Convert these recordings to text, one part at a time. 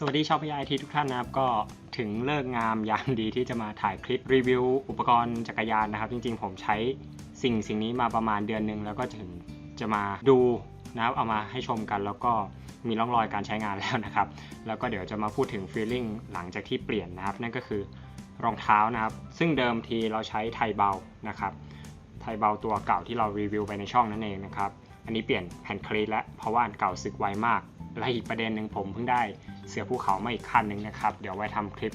สวัสดีชาวพยาไอทีทุกท่านนะครับ ก็ถึงเลิกงามยามดีที่จะมาถ่ายคลิปรีวิว อุปกรณ์จักรยานนะครับ จริงๆ ผมใช้สิ่งสิ่งนี้มาประมาณเดือนหนึ่งแล้วก็ถึงจะมาดูนะครับ เอามาให้ชมกันแล้วก็มีร่องรอยการใช้งานแล้วนะครับ แล้วก็เดี๋ยวจะมาพูดถึงฟีลลิ่งหลังจากที่เปลี่ยนนะครับ นั่นก็คือรองเท้านะครับ ซึ่งเดิมทีเราใช้ไทเบานะครับไทเบาตัวเก่าที่เรารีวิวไปในช่องนั่นเองนะครับอันนี้เปลี่ยนแผ่นคลีตแล้วเพราะว่าอันเก่าสึกไวมาก และอีกประเด็นหนึ่งผมเพิ่งได้เสือภูเขามาอีกคันหนึ่งนะครับ เดี๋ยวไว้ทำคลิป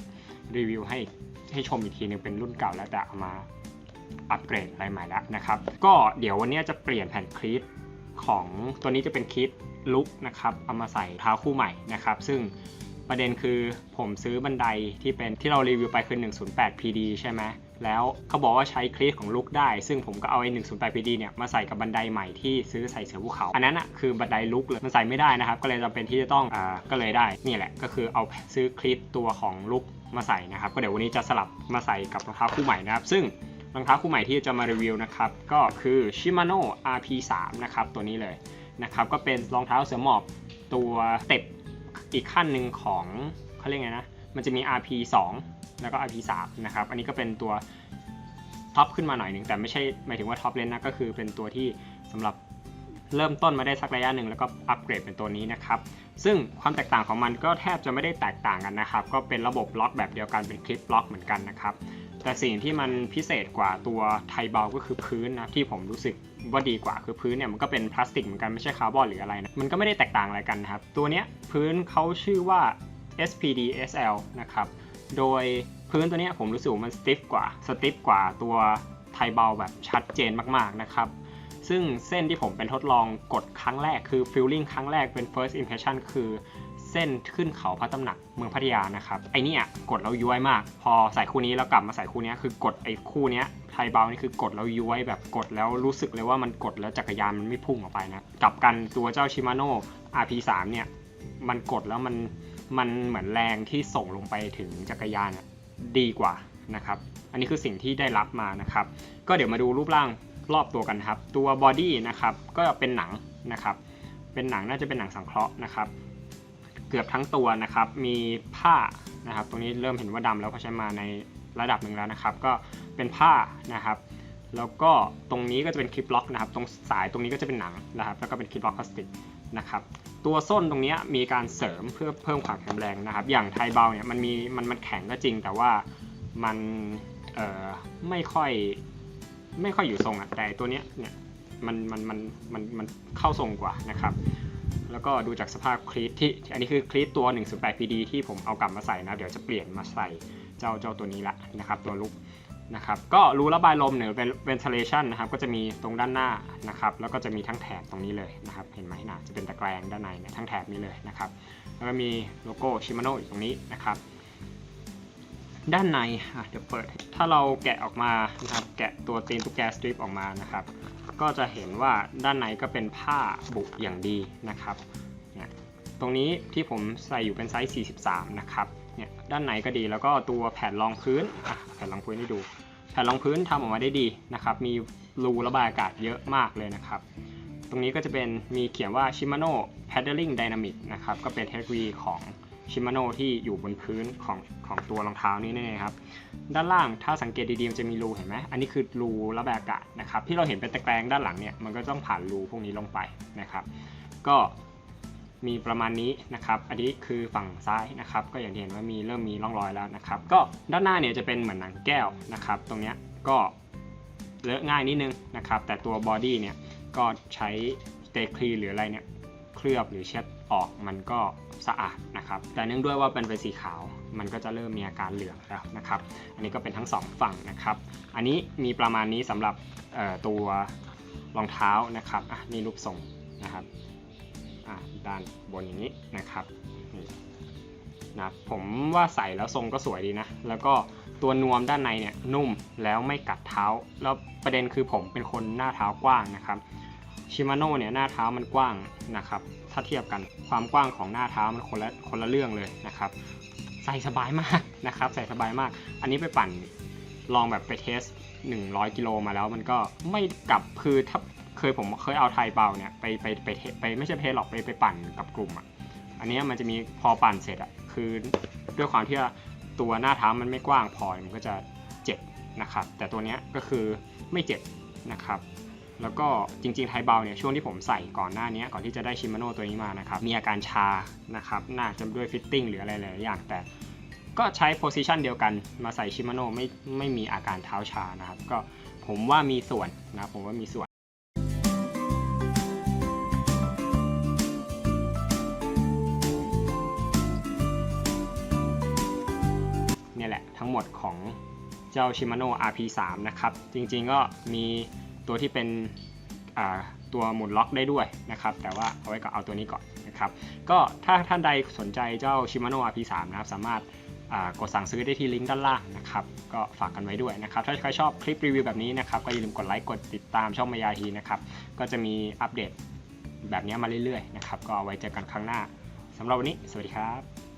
รีวิวให้ให้ชมอีกทีหนึงเป็นรุ่นเก่าแล้วแต่เอามาอัปเกรดอะไรใหม่แล้วนะครับ ก็เดี๋ยววันนี้จะเปลี่ยนแผ่นคลีตของตัวนี้จะเป็นคลีตลุกนะครับ เอามาใส่เท้าคู่ใหม่นะครับ ซึ่งประเด็นคือผมซื้อบันไดที่เป็นที่เรารีวิวไปคือ 108 PD ใช่ไหม แล้วเขาบอกว่าใช้คลีตของลุกได้ ซึ่งผมก็เอาไอ้108 PD เนี่ยมาใส่กับบันไดใหม่ที่ซื้อใส่เสือภูเขา อันนั้นอะคือบันไดลุกเลยมันใส่ไม่ได้นะครับ ก็เลยจำเป็นที่จะต้องอ่าก็เลยได้ นี่แหละก็คือเอาซื้อคลีตตัวของลุกมาใส่นะครับ ก็เดี๋ยววันนี้จะสลับมาใส่กับรองเท้าคู่ใหม่นะครับ ซึ่งรองเท้าคู่ใหม่ที่จะมารีวิวนะครับก็คือ Shimano RP3 นะครับตัวนี้เลยนะครับก็เป็นรองเท้าเสือหมอบตัวเต็ปอีกขั้นหนึ่งของเขาเรียกไงนะมันจะมี RP2 แล้วก็ RP3 นะครับ อันนี้ก็เป็นตัวท็อปขึ้นมาหน่อยหนึ่งแต่ไม่ใช่หมายถึงว่าท็อปเลนนะก็คือเป็นตัวที่สำหรับเริ่มต้นมาได้สักระยะหนึ่งแล้วก็อัปเกรดเป็นตัวนี้นะครับ ซึ่งความแตกต่างของมันก็แทบจะไม่ได้แตกต่างกันนะครับ ก็เป็นระบบล็อกแบบเดียวกันเป็นคลิปล็อกเหมือนกันนะครับ แต่สิ่งที่มันพิเศษกว่าตัวไทเบาก็คือพื้นนะที่ผมรู้สึกว่าดีกว่าคือพื้นเนี่ยมันก็เป็นพลาสติกเหมือนกันไม่ใช่คาร์บอนหรืออะไรนะมันก็ไม่ได้แตกต่างอะไรกันนะครับ ตัวเนี้ยพื้นเขาชื่อว่า SPD SL นะครับ โดยพื้นตัวนี้ผมรู้สึกมันสติฟกว่าสติฟกว่าตัวไทเบาแบบชัดเจนมากๆนะครับ ซึ่งเส้นที่ผมเป็นทดลองกดครั้งแรกคือ feeling ครั้งแรกเป็น first impression คือเส้นขึ้นเขาพระตำหนักเมืองพัทยานะครับไอเนี่ยกดแล้วย้วยมาก พอใส่คู่นี้แล้วกลับมาใส่คู่นี้คือกดไอคู่นี้ไทเบานี่คือกดแล้วย้วยแบบกดแล้วรู้สึกเลยว่ามันกดแล้วจักรยานมันไม่พุ่งออกไปนะกลับกันตัวเจ้า Shimano RP3 เนี่ยมันกดแล้วมัน มันเหมือนแรงที่ส่งลงไปถึงจักรยานดีกว่านะครับ อันนี้คือสิ่งที่ได้รับมานะครับ ก็เดี๋ยวมาดูรูปร่างรอบตัวกันครับ ตัวบอดี้นะครับก็เป็นหนังนะครับ เป็นหนังน่าจะเป็นหนังสังเคราะห์นะครับ เกือบทั้งตัวนะครับ มีผ้านะครับ ตรงนี้เริ่มเห็นว่าดำแล้วเพราะใช้มาในระดับหนึ่งแล้วนะครับ ก็เป็นผ้านะครับ แล้วก็ตรงนี้ก็จะเป็นคลิปล็อกนะครับ ตรงสายตรงนี้ก็จะเป็นหนังนะครับ แล้วก็เป็นคลิปล็อกพลาสติกนะครับ ตัวส้นตรงนี้มีการเสริมเพื่อเพิ่มความแข็งแรงนะครับ อย่างไทยเบาเนี่ยมันมีมันมันแข็งก็จริง แต่ว่ามันเอ่อไม่ค่อยไม่ค่อยอยู่ทรงอะแต่ตัวเนี้ยเนี่ยมันมันมันมันมันเข้าทรงกว่านะครับ แล้วก็ดูจากสภาพคลีตที่อันนี้คือคลีตตัว 108 PD ที่ผมเอากลับมาใส่นะ เดี๋ยวจะเปลี่ยนมาใส่เจ้าเจ้าตัวนี้ละนะครับ ตัวลุก นะครับก็รูระบายลมเนี่ยเป็น ventilation นะครับก็จะมีตรงด้านหน้านะครับแล้วก็จะมีทั้งแถบตรงนี้เลยนะครับเห็นไหมนะจะเป็นตะแกรงด้านในเนี่ยทั้งแถบนี้เลยนะครับแล้วก็มีโลโก้ Shimano อยู่ตรงนี้นะครับด้านในเดี๋ยวเปิดถ้าเราแกะออกมานะครับแกะตัวตีนตุ๊กแกสตริปออกมานะครับก็จะเห็นว่าด้านในก็เป็นผ้าบุอย่างดีนะครับเนี่ยตรงนี้ที่ผมใส่อยู่เป็นไซส์ 43 นะครับ ด้านในก็ดี แล้วก็ตัวแผ่นรองพื้นแผ่นรองพื้นให้ดู แผ่นรองพื้นทำออกมาได้ดีนะครับ มีรูระบายอากาศเยอะมากเลยนะครับ ตรงนี้ก็จะเป็นมีเขียนว่า Shimano Paddling Dynamic นะครับ ก็เป็นเทคโนโลยีของ Shimano ที่อยู่บนพื้นของของตัวรองเท้านี่นี่ครับ ด้านล่างถ้าสังเกตดีๆจะมีรูเห็นไหมอันนี้คือรูระบายอากาศนะครับ ที่เราเห็นเป็นตะแกรงด้านหลังเนี่ยมันก็ต้องผ่านรูพวกนี้ลงไปนะครับ ก็ มีประมาณนี้นะครับ อันนี้คือฝั่งซ้ายนะครับ ก็อย่างที่เห็นว่ามีเริ่มมีร่องรอยแล้วนะครับ ก็ด้านหน้าเนี่ยจะเป็นเหมือนหนังแก้วนะครับ ตรงเนี้ยก็เลอะง่ายนิดนึงนะครับ แต่ตัวบอดี้เนี่ยก็ใช้สเตคลีหรืออะไรเนี่ยเคลือบหรือเช็ดออกมันก็สะอาดนะครับ แต่เนื่องด้วยว่าเป็นเป็นสีขาวมันก็จะเริ่มมีอาการเหลืองแล้วนะครับ อันนี้ก็เป็นทั้งสองฝั่งนะครับ อันนี้มีประมาณนี้สำหรับตัวรองเท้านะครับอะนี่รูปทรงนะครับ ด้านบนอย่างนี้นะครับนี่นะผมว่าใส่แล้วทรงก็สวยดีนะ แล้วก็ตัวนวมด้านในเนี่ยนุ่มแล้วไม่กัดเท้า แล้วประเด็นคือผมเป็นคนหน้าเท้ากว้างนะครับชิมาโน่เนี่ยหน้าเท้ามันกว้างนะครับถ้าเทียบกันความกว้างของหน้าเท้ามันคนละคนละเรื่องเลยนะครับใส่สบายมากนะครับใส่สบายมาก อันนี้ไปปั่นลองแบบไปเทส 100 กิโลมาแล้วมันก็ไม่กลับคือถ้า เคยผมเคยเอาไทยเบาเนี่ยไปไปไปไปไม่ใช่เพลหรอกไปไปปั่นกับกลุ่มอะอันนี้มันจะมีพอปั่นเสร็จอะคือด้วยความที่ตัวหน้าเท้ามันไม่กว้างพอมันก็จะเจ็บนะครับ แต่ตัวเนี้ยก็คือไม่เจ็บนะครับ แล้วก็จริงๆไทเบาเนี่ยช่วงที่ผมใส่ก่อนหน้านี้ก่อนที่จะได้ชิมาโน่ตัวนี้มานะครับมีอาการชานะครับน่าจะด้วยฟิตติ้งหรืออะไรหลายอย่างแต่ก็ใช้โพซิชันเดียวกันมาใส่ชิมาโน่ไม่ไม่มีอาการเท้าชานะครับ ก็ผมว่ามีส่วนนะผมว่ามีส่วน ทั้งหมดของเจ้า Shimano RP3 นะครับ จริงๆก็มีตัวที่เป็นตัวหมุนล็อกได้ด้วยนะครับ แต่ว่าเอาไว้ก็เอาตัวนี้ก่อนนะครับ ก็ถ้าท่านใดสนใจเจ้า Shimano RP3 นะครับ สามารถกดสั่งซื้อได้ที่ลิงก์ด้านล่างนะครับ ก็ฝากกันไว้ด้วยนะครับ ถ้าใครชอบคลิปรีวิวแบบนี้นะครับ ก็อย่าลืมกดไลค์ กดติดตามช่องมายาทีนะครับ ก็จะมีอัปเดตแบบนี้มาเรื่อยๆนะครับ ก็เอาไว้เจอกันครั้งหน้าสำหรับวันนี้ สวัสดีครับ